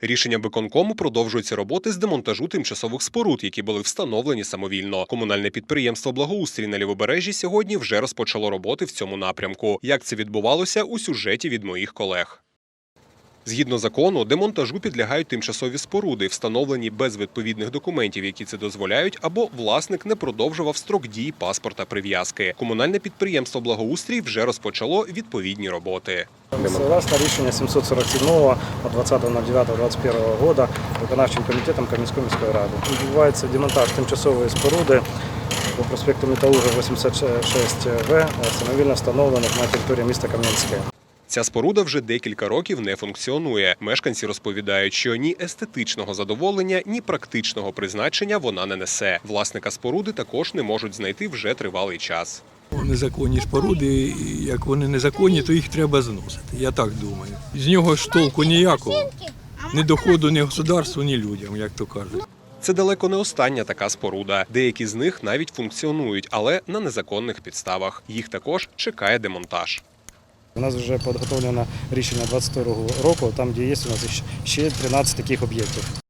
Рішенням виконкому продовжуються роботи з демонтажу тимчасових споруд, які були встановлені самовільно. Комунальне підприємство Благоустрій на Лівобережжі сьогодні вже розпочало роботи в цьому напрямку. Як це відбувалося у сюжеті від моїх колег. Згідно закону, демонтажу підлягають тимчасові споруди, встановлені без відповідних документів, які це дозволяють, або власник не продовжував строк дії паспорта прив'язки. Комунальне підприємство Благоустрій вже розпочало відповідні роботи. Согласно рішення 747 от 20.09.21 року виконавчим комітетом Кам'янської міської ради відбувається демонтаж тимчасової споруди по проспекту Металурга 86В, самовільно встановлених на території міста Кам'янське. Ця споруда вже декілька років не функціонує. Мешканці розповідають, що ні естетичного задоволення, ні практичного призначення вона не несе. Власника споруди також не можуть знайти вже тривалий час. Незаконні споруди, і як вони незаконні, то їх треба зносити. Я так думаю. З нього ж толку ніякого. Ні доходу, ні государству, ні людям, як то кажуть. Це далеко не остання така споруда. Деякі з них навіть функціонують, але на незаконних підставах. Їх також чекає демонтаж. У нас вже підготовлено рішення 22 року, там де є у нас ще 13 таких об'єктів.